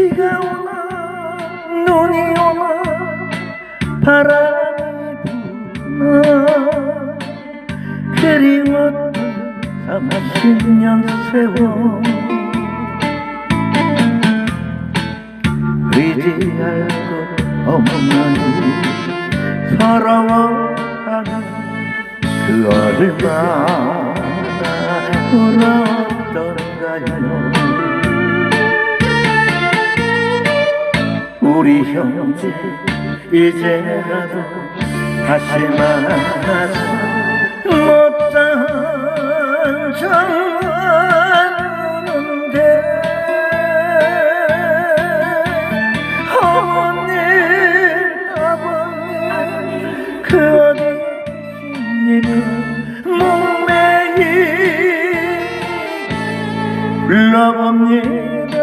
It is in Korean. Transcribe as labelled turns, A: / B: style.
A: 비가 오나 눈이 오나 바람이 부나 그리웠던 30년 세월. 의지할 것 없는 서러워하는 그 얼마나 울었던가요 우리 형제 이제라도 다시 만나서 못한 정만 우는데. 어머님 아버님 그 어디 신님의 목매이 불러봅니다.